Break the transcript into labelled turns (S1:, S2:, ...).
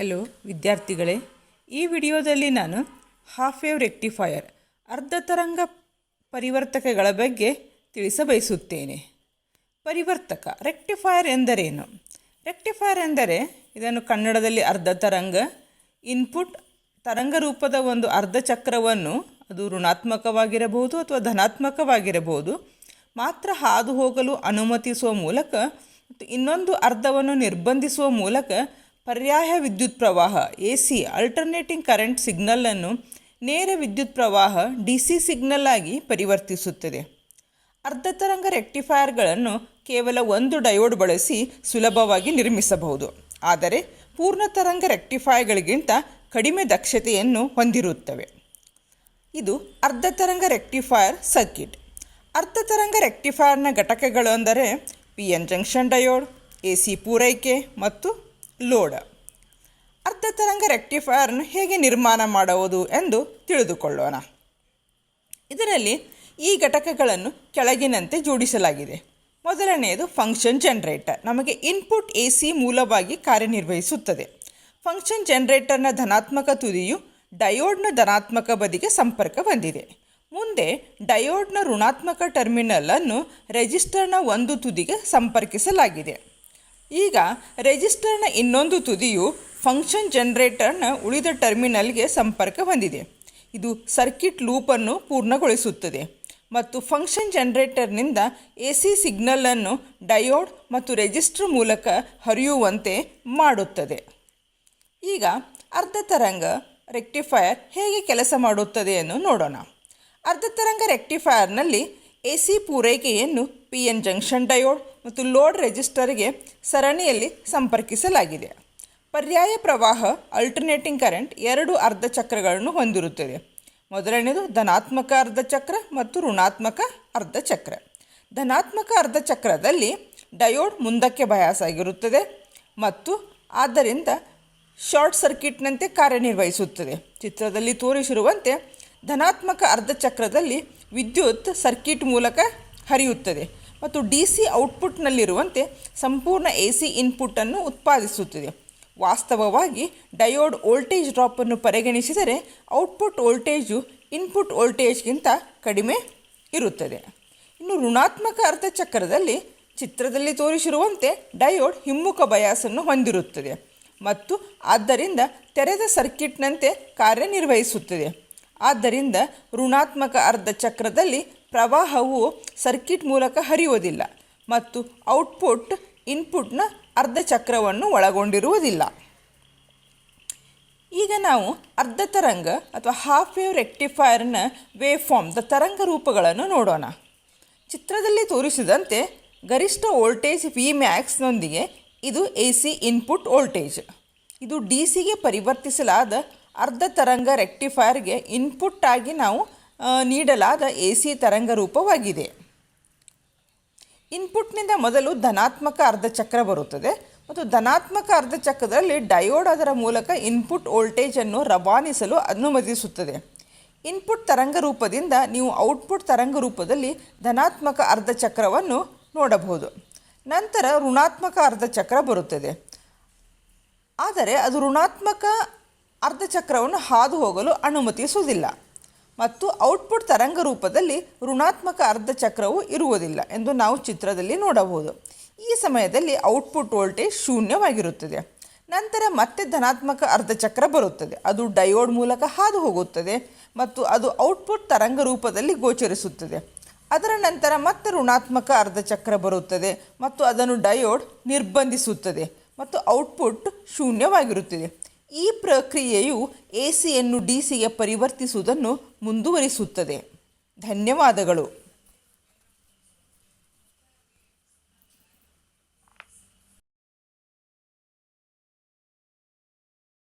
S1: Hello ವಿದ್ಯಾರ್ಥಿಗಳೇ, ಈ ವಿಡಿಯೋದಲ್ಲಿ ನಾನು ಹಾಫ್ ವೇವ್ ರೆಕ್ಟಿಫೈಯರ್ ಅರ್ಧ ತರಂಗ ಪರಿವರ್ತಕಗಳ ಬಗ್ಗೆ ತಿಳಿಸಬಯಸುತ್ತೇನೆ. ಪರಿವರ್ತಕ ರೆಕ್ಟಿಫೈಯರ್ ಎಂದರೇನು? ರೆಕ್ಟಿಫೈಯರ್ ಎಂದರೆ ಇದನ್ನು ಕನ್ನಡದಲ್ಲಿ ಅರ್ಧ ತರಂಗ ಇನ್ಪುಟ್ ತರಂಗ ರೂಪದ ಒಂದು ಅರ್ಧ ಚಕ್ರವನ್ನು, ಅದು ಋಣಾತ್ಮಕವಾಗಿರಬಹುದು ಅಥವಾ ಧನಾತ್ಮಕವಾಗಿರಬಹುದು, ಮಾತ್ರ ಹಾದು ಹೋಗಲು ಅನುಮತಿಸುವ ಮೂಲಕ ಮತ್ತು ಇನ್ನೊಂದು ಅರ್ಧವನ್ನು ನಿರ್ಬಂಧಿಸುವ ಮೂಲಕ ಪರ್ಯಾಯ ವಿದ್ಯುತ್ ಪ್ರವಾಹ ಎ ಸಿ ಅಲ್ಟರ್ನೇಟಿಂಗ್ ಕರೆಂಟ್ ಸಿಗ್ನಲನ್ನು ನೇರ ವಿದ್ಯುತ್ ಪ್ರವಾಹ ಡಿ ಸಿ ಸಿಗ್ನಲ್ ಆಗಿ ಪರಿವರ್ತಿಸುತ್ತದೆ. ಅರ್ಧ ತರಂಗ ರೆಕ್ಟಿಫೈಯರ್ಗಳನ್ನು ಕೇವಲ ಒಂದು ಡಯೋಡ್ ಬಳಸಿ ಸುಲಭವಾಗಿ ನಿರ್ಮಿಸಬಹುದು. ಆದರೆ ಪೂರ್ಣ ತರಂಗ ರೆಕ್ಟಿಫೈರ್ಗಳಿಗಿಂತ ಕಡಿಮೆ ದಕ್ಷತೆಯನ್ನು ಹೊಂದಿರುತ್ತವೆ. ಇದು ಅರ್ಧ ತರಂಗ ರೆಕ್ಟಿಫೈಯರ್ ಸರ್ಕಿಟ್ ಅರ್ಧ ತರಂಗ ರೆಕ್ಟಿಫೈಯರ್ನ ಘಟಕಗಳು ಅಂದರೆ P N junction diode A C ಪೂರೈಕೆ ಮತ್ತು ಲೋಡ್. ಅರ್ಧ ತರಂಗ ರೆಕ್ಟಿಫೈಯರ್ನ ಹೇಗೆ ನಿರ್ಮಾಣ ಮಾಡುವುದು ಎಂದು ತಿಳಿದುಕೊಳ್ಳೋಣ. ಇದರಲ್ಲಿ ಈ ಘಟಕಗಳನ್ನು ಕೆಳಗಿನಂತೆ ಜೋಡಿಸಲಾಗಿದೆ. ಮೊದಲನೆಯದು ಫಂಕ್ಷನ್ ಜನರೇಟರ್ ನಮಗೆ ಇನ್ಪುಟ್ ಎ ಸಿ ಮೂಲವಾಗಿ ಕಾರ್ಯನಿರ್ವಹಿಸುತ್ತದೆ. ಫಂಕ್ಷನ್ ಜನರೇಟರ್ನ ಧನಾತ್ಮಕ ತುದಿಯು ಡಯೋಡ್ನ ಧನಾತ್ಮಕ ಬದಿಗೆ ಸಂಪರ್ಕ ಹೊಂದಿದೆ. ಮುಂದೆ ಡಯೋಡ್ನ ಋಣಾತ್ಮಕ ಟರ್ಮಿನಲನ್ನು ರೆಜಿಸ್ಟರ್ನ ಒಂದು ತುದಿಗೆ ಸಂಪರ್ಕಿಸಲಾಗಿದೆ. ಈಗ ರೆಜಿಸ್ಟರ್ನ ಇನ್ನೊಂದು ತುದಿಯು ಫಂಕ್ಷನ್ ಜನರೇಟರ್ನ ಉಳಿದ ಟರ್ಮಿನಲ್ಗೆ ಸಂಪರ್ಕ ಹೊಂದಿದೆ. ಇದು ಸರ್ಕಿಟ್ ಲೂಪನ್ನು ಪೂರ್ಣಗೊಳಿಸುತ್ತದೆ ಮತ್ತು ಫಂಕ್ಷನ್ ಜನರೇಟರ್ನಿಂದ ಎ ಸಿ ಸಿಗ್ನಲನ್ನು ಡಯೋಡ್ ಮತ್ತು ರೆಜಿಸ್ಟರ್ ಮೂಲಕ ಹರಿಯುವಂತೆ ಮಾಡುತ್ತದೆ. ಈಗ ಅರ್ಧ ತರಂಗ ರೆಕ್ಟಿಫೈಯರ್ ಹೇಗೆ ಕೆಲಸ ಮಾಡುತ್ತದೆ ಎಂದು ನೋಡೋಣ. ಅರ್ಧ ತರಂಗ ರೆಕ್ಟಿಫೈಯರ್ನಲ್ಲಿ ಎ ಸಿ ಪೂರೈಕೆಯನ್ನು ಪಿ ಎನ್ ಜಂಕ್ಷನ್ ಡಯೋಡ್ ಮತ್ತು ಲೋಡ್ ರೆಜಿಸ್ಟರ್ಗೆ ಸರಣಿಯಲ್ಲಿ ಸಂಪರ್ಕಿಸಲಾಗಿದೆ. ಪರ್ಯಾಯ ಪ್ರವಾಹ ಅಲ್ಟರ್ನೇಟಿಂಗ್ ಕರೆಂಟ್ ಎರಡು ಅರ್ಧ ಚಕ್ರಗಳನ್ನು ಹೊಂದಿರುತ್ತದೆ. ಮೊದಲನೆಯದು ಧನಾತ್ಮಕ ಅರ್ಧ ಚಕ್ರ ಮತ್ತು ಋಣಾತ್ಮಕ ಅರ್ಧ ಚಕ್ರ. ಧನಾತ್ಮಕ ಅರ್ಧ ಚಕ್ರದಲ್ಲಿ ಡಯೋಡ್ ಮುಂದಕ್ಕೆ ಬಯಾಸ್ ಆಗಿರುತ್ತದೆ ಮತ್ತು ಆದ್ದರಿಂದ ಶಾರ್ಟ್ ಸರ್ಕ್ಯೂಟ್ನಂತೆ ಕಾರ್ಯನಿರ್ವಹಿಸುತ್ತದೆ. ಚಿತ್ರದಲ್ಲಿ ತೋರಿಸಿರುವಂತೆ ಧನಾತ್ಮಕ ಅರ್ಧ ಚಕ್ರದಲ್ಲಿ ವಿದ್ಯುತ್ ಸರ್ಕ್ಯೂಟ್ ಮೂಲಕ ಹರಿಯುತ್ತದೆ. ಮತ್ತು ಡಿ ಸಿ ಔಟ್ಪುಟ್ನಲ್ಲಿರುವಂತೆ ಸಂಪೂರ್ಣ ಎ ಸಿ ಇನ್ಪುಟನ್ನು ಉತ್ಪಾದಿಸುತ್ತದೆ. ವಾಸ್ತವವಾಗಿ ಡಯೋಡ್ ವೋಲ್ಟೇಜ್ ಡ್ರಾಪನ್ನು ಪರಿಗಣಿಸಿದರೆ ಔಟ್ಪುಟ್ ವೋಲ್ಟೇಜು ಇನ್ಪುಟ್ ವೋಲ್ಟೇಜ್ಗಿಂತ ಕಡಿಮೆ ಇರುತ್ತದೆ. ಇನ್ನು ಋಣಾತ್ಮಕ ಅರ್ಧಚಕ್ರದಲ್ಲಿ ಚಿತ್ರದಲ್ಲಿ ತೋರಿಸಿರುವಂತೆ ಡಯೋಡ್ ಹಿಮ್ಮುಖ ಬಯಾಸನ್ನು ಹೊಂದಿರುತ್ತದೆ ಮತ್ತು ಆದ್ದರಿಂದ ತೆರೆದ ಸರ್ಕಿಟ್ನಂತೆ ಕಾರ್ಯನಿರ್ವಹಿಸುತ್ತದೆ. ಆದ್ದರಿಂದ ಋಣಾತ್ಮಕ ಅರ್ಧ ಚಕ್ರದಲ್ಲಿ ಪ್ರವಾಹವು ಸರ್ಕಿಟ್ ಮೂಲಕ ಹರಿಯುವುದಿಲ್ಲ ಮತ್ತು ಔಟ್ಪುಟ್, ಇನ್ಪುಟ್ನ ಅರ್ಧ ಚಕ್ರವನ್ನು ಒಳಗೊಂಡಿರುವುದಿಲ್ಲ. ಈಗ ನಾವು ಅರ್ಧ ತರಂಗ ಅಥವಾ ಹಾಫ್ ವೇವ್ ರೆಕ್ಟಿಫೈಯರ್ನ ವೇವ್ ಫಾರ್ಮ್ ದ ತರಂಗ ರೂಪಗಳನ್ನು ನೋಡೋಣ. ಚಿತ್ರದಲ್ಲಿ ತೋರಿಸಿದಂತೆ ಗರಿಷ್ಠ ವೋಲ್ಟೇಜ್ ವಿ ಮ್ಯಾಕ್ಸ್ನೊಂದಿಗೆ ಇದು ಎ ಸಿ ಇನ್ಪುಟ್ ವೋಲ್ಟೇಜ್. ಇದು ಡಿ ಸಿಗೆ ಪರಿವರ್ತಿಸಲಾದ ಅರ್ಧ ತರಂಗ ರೆಕ್ಟಿಫೈಯರ್ಗೆ ಇನ್ಪುಟ್ ಆಗಿ ನಾವು ನೀಡಲಾದ ಎ ಸಿ ತರಂಗ ರೂಪವಾಗಿದೆ. ಇನ್ಪುಟ್ನಿಂದ ಮೊದಲು ಧನಾತ್ಮಕ ಅರ್ಧ ಚಕ್ರ ಬರುತ್ತದೆ ಮತ್ತು ಧನಾತ್ಮಕ ಅರ್ಧ ಚಕ್ರದಲ್ಲಿ ಡಯೋಡ್ ಅದರ ಮೂಲಕ ಇನ್ಪುಟ್ ವೋಲ್ಟೇಜನ್ನು ರವಾನಿಸಲು ಅನುಮತಿಸುತ್ತದೆ. ಇನ್ಪುಟ್ ತರಂಗ ರೂಪದಿಂದ ನೀವು ಔಟ್ಪುಟ್ ತರಂಗ ರೂಪದಲ್ಲಿ ಧನಾತ್ಮಕ ಅರ್ಧ ಚಕ್ರವನ್ನು ನೋಡಬಹುದು. ನಂತರ ಋಣಾತ್ಮಕ ಅರ್ಧ ಚಕ್ರ ಬರುತ್ತದೆ. ಆದರೆ ಅದು ಋಣಾತ್ಮಕ ಅರ್ಧ ಚಕ್ರವನ್ನು ಹಾದು ಹೋಗಲು ಅನುಮತಿಸುವುದಿಲ್ಲ. ಮತ್ತು ಔಟ್ಪುಟ್ ತರಂಗ ರೂಪದಲ್ಲಿ ಋಣಾತ್ಮಕ ಅರ್ಧ ಚಕ್ರವು ಇರುವುದಿಲ್ಲ ಎಂದು ನಾವು ಚಿತ್ರದಲ್ಲಿ ನೋಡಬಹುದು. ಈ ಸಮಯದಲ್ಲಿ ಔಟ್ಪುಟ್ ವೋಲ್ಟೇಜ್ ಶೂನ್ಯವಾಗಿರುತ್ತದೆ. ನಂತರ ಮತ್ತೆ ಧನಾತ್ಮಕ ಅರ್ಧ ಚಕ್ರ ಬರುತ್ತದೆ. ಅದು ಡಯೋಡ್ ಮೂಲಕ ಹಾದು ಹೋಗುತ್ತದೆ ಮತ್ತು ಅದು ಔಟ್ಪುಟ್ ತರಂಗ ರೂಪದಲ್ಲಿ ಗೋಚರಿಸುತ್ತದೆ. ಅದರ ನಂತರ ಮತ್ತೆ ಋಣಾತ್ಮಕ ಅರ್ಧ ಚಕ್ರ ಬರುತ್ತದೆ ಮತ್ತು ಅದನ್ನು ಡಯೋಡ್ ನಿರ್ಬಂಧಿಸುತ್ತದೆ ಮತ್ತು ಔಟ್ಪುಟ್ ಶೂನ್ಯವಾಗಿರುತ್ತದೆ. ಈ ಪ್ರಕ್ರಿಯೆಯು ಎ ಸಿಯನ್ನು ಡಿ ಸಿಗೆ ಪರಿವರ್ತಿಸುವುದನ್ನು ಮುಂದುವರಿಸುತ್ತದೆ. ಧನ್ಯವಾದಗಳು.